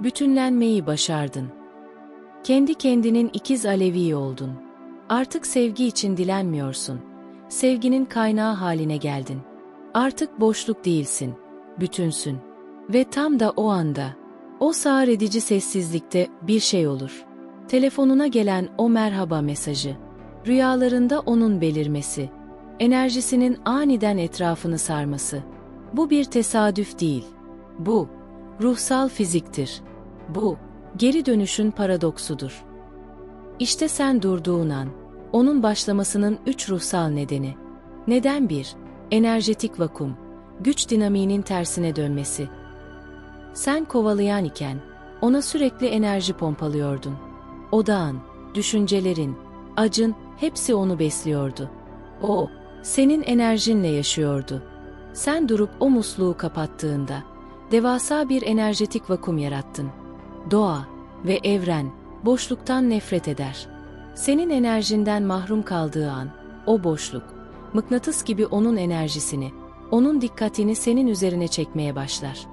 Bütünlenmeyi başardın. Kendi kendinin ikiz Alevi oldun. Artık sevgi için dilenmiyorsun. Sevginin kaynağı haline geldin. Artık boşluk değilsin, bütünsün. Ve tam da o anda, o sağır edici sessizlikte bir şey olur. Telefonuna gelen o merhaba mesajı, rüyalarında onun belirmesi, enerjisinin aniden etrafını sarması. Bu bir tesadüf değil. Bu, ruhsal fiziktir. Bu, geri dönüşün paradoksudur. İşte sen durduğun an, onun başlamasının üç ruhsal nedeni. Neden bir? Enerjetik vakum, güç dinamiğinin tersine dönmesi. Sen kovalayan iken, ona sürekli enerji pompalıyordun. Odağın, düşüncelerin, acın hepsi onu besliyordu. O, senin enerjinle yaşıyordu. Sen durup o musluğu kapattığında, devasa bir enerjetik vakum yarattın. Doğa ve evren boşluktan nefret eder. Senin enerjinden mahrum kaldığı an, o boşluk, mıknatıs gibi onun enerjisini, onun dikkatini senin üzerine çekmeye başlar.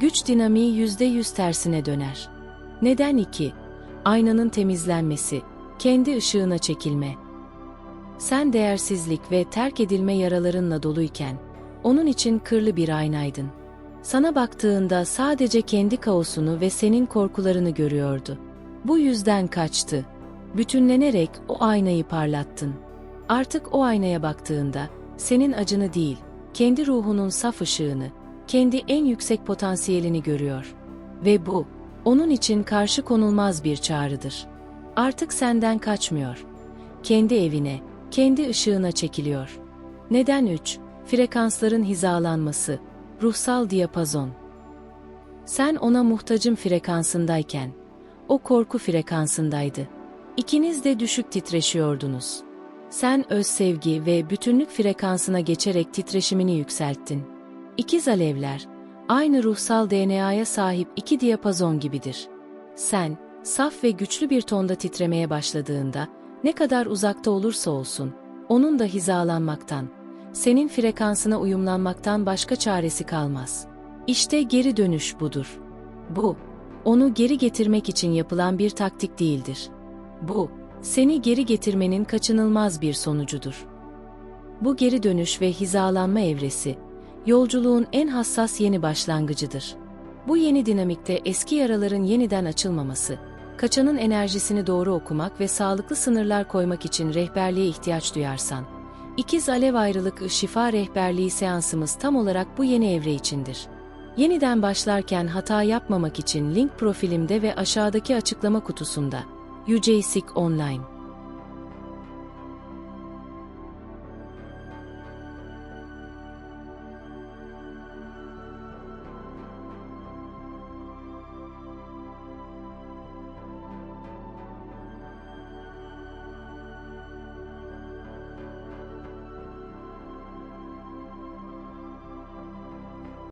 Güç dinamiği yüzde yüz tersine döner. Neden iki? Aynanın temizlenmesi, kendi ışığına çekilme. Sen değersizlik ve terk edilme yaralarınla doluyken, onun için kırlı bir aynaydın. Sana baktığında sadece kendi kaosunu ve senin korkularını görüyordu. Bu yüzden kaçtı. Bütünlenerek o aynayı parlattın. Artık o aynaya baktığında senin acını değil, kendi ruhunun saf ışığını, kendi en yüksek potansiyelini görüyor. Ve bu, onun için karşı konulmaz bir çağrıdır. Artık senden kaçmıyor. Kendi evine, kendi ışığına çekiliyor. Neden 3? Frekansların hizalanması, ruhsal diyapazon. Sen ona muhtacım frekansındayken, o korku frekansındaydı. İkiniz de düşük titreşiyordunuz. Sen öz sevgi ve bütünlük frekansına geçerek titreşimini yükselttin. İkiz alevler, aynı ruhsal DNA'ya sahip iki diyapazon gibidir. Sen, saf ve güçlü bir tonda titremeye başladığında, ne kadar uzakta olursa olsun, onun da hizalanmaktan, senin frekansına uyumlanmaktan başka çaresi kalmaz. İşte geri dönüş budur. Bu, onu geri getirmek için yapılan bir taktik değildir. Bu, seni geri getirmenin kaçınılmaz bir sonucudur. Bu geri dönüş ve hizalanma evresi, yolculuğun en hassas yeni başlangıcıdır. Bu yeni dinamikte eski yaraların yeniden açılmaması, kaçanın enerjisini doğru okumak ve sağlıklı sınırlar koymak için rehberliğe ihtiyaç duyarsan, İkiz Alev Ayrılık Şifa Rehberliği seansımız tam olarak bu yeni evre içindir. Yeniden başlarken hata yapmamak için link profilimde ve aşağıdaki açıklama kutusunda. UJSIC Online